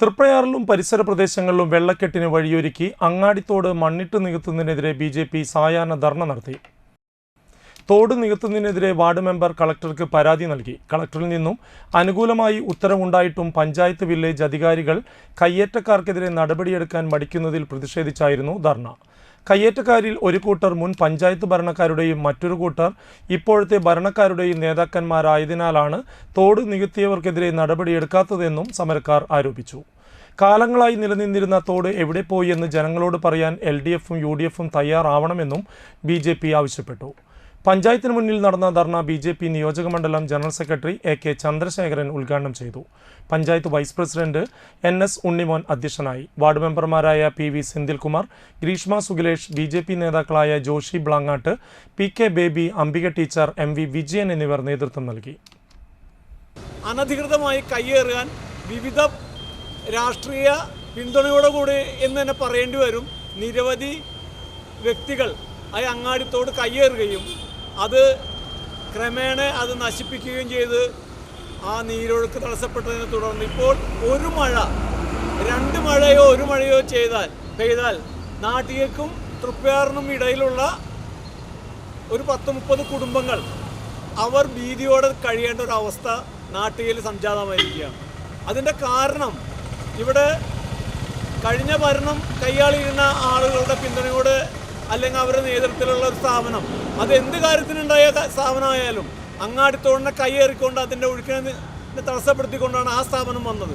തൃപ്രയാറിലും പരിസര പ്രദേശങ്ങളിലും വെള്ളക്കെട്ടിന് വഴിയൊരുക്കി അങ്ങാടിത്തോട് മണ്ണിട്ട് നികത്തുന്നതിനെതിരെ ബി ജെ പി സായാഹ്ന ധർണ നടത്തി. തോട് നികത്തുന്നതിനെതിരെ വാർഡ് മെമ്പർ കളക്ടർക്ക് പരാതി നൽകി. കളക്ടറിൽ നിന്നും അനുകൂലമായി ഉത്തരവുണ്ടായിട്ടും പഞ്ചായത്ത് വില്ലേജ് അധികാരികൾ കയ്യേറ്റക്കാർക്കെതിരെ നടപടിയെടുക്കാൻ മടിക്കുന്നതിൽ പ്രതിഷേധിച്ചായിരുന്നു ധർണ. കയ്യേറ്റക്കാരിൽ ഒരു കൂട്ടർ മുൻ പഞ്ചായത്ത് ഭരണക്കാരുടെയും മറ്റൊരു കൂട്ടർ ഇപ്പോഴത്തെ ഭരണക്കാരുടെയും നേതാക്കന്മാരായതിനാലാണ് തോട് നികത്തിയവർക്കെതിരെ നടപടിയെടുക്കാത്തതെന്നും സമരക്കാർ ആരോപിച്ചു. കാലങ്ങളായി നിലനിന്നിരുന്ന തോട് എവിടെ പോയി എന്ന് ജനങ്ങളോട് പറയാൻ എൽ ഡി എഫും യു ഡി എഫും തയ്യാറാവണമെന്നും ബി ജെ പി ആവശ്യപ്പെട്ടു. പഞ്ചായത്തിന് മുന്നിൽ നടന്ന ധർണ ബി ജെ പി നിയോജകമണ്ഡലം general secretary A K Chandrasekharan ഉദ്ഘാടനം ചെയ്തു. Panchayat vice president N S Unnimon അധ്യക്ഷനായി. വാർഡ് മെമ്പർമാരായ P V Senthilkumar Greeshma Sugilesh B J P നേതാക്കളായ Joshi Blangad P K Baby Ambika teacher M V Vijayan എന്നിവർ നേതൃത്വം നൽകി. അനധികൃതമായി കയ്യേറാൻ വിവിധ രാഷ്ട്രീയ പിന്തുണയോടുകൂടി എന്ന് തന്നെ പറയേണ്ടി വരും. നിരവധി വ്യക്തികൾ ആ അങ്ങാടിത്തോട് കയ്യേറുകയും അത് ക്രമേണ അത് നശിപ്പിക്കുകയും ചെയ്ത് ആ നീരൊഴുക്ക് തടസ്സപ്പെട്ടതിനെ തുടർന്ന് ഇപ്പോൾ ഒരു മഴ രണ്ട് മഴയോ ഒരു മഴയോ ചെയ്താൽ പെയ്താൽ നാട്ടിലേക്കും തൃപ്പയാറിനും ഇടയിലുള്ള ഒരു പത്ത് മുപ്പത് കുടുംബങ്ങൾ അവർ ഭീതിയോടെ കഴിയേണ്ട ഒരു അവസ്ഥ നാട്ടിൽ സംജാതമായിരിക്കുകയാണ്. അതിന്റെ കാരണം ഇവിടെ കഴിഞ്ഞ ഭരണം കൈയാളിയിരുന്ന ആളുകളുടെ പിന്തുണയോട് അല്ലെങ്കിൽ അവരുടെ നേതൃത്വത്തിലുള്ള ഒരു സ്ഥാപനം. അത് എന്ത് കാര്യത്തിനുണ്ടായ സ്ഥാപനമായാലും അങ്ങാടിത്തോടിനെ കൈയേറിക്കൊണ്ട് അതിന്റെ ഒഴുക്കിനെ തടസ്സപ്പെടുത്തിക്കൊണ്ടാണ് ആ സ്ഥാപനം വന്നത്.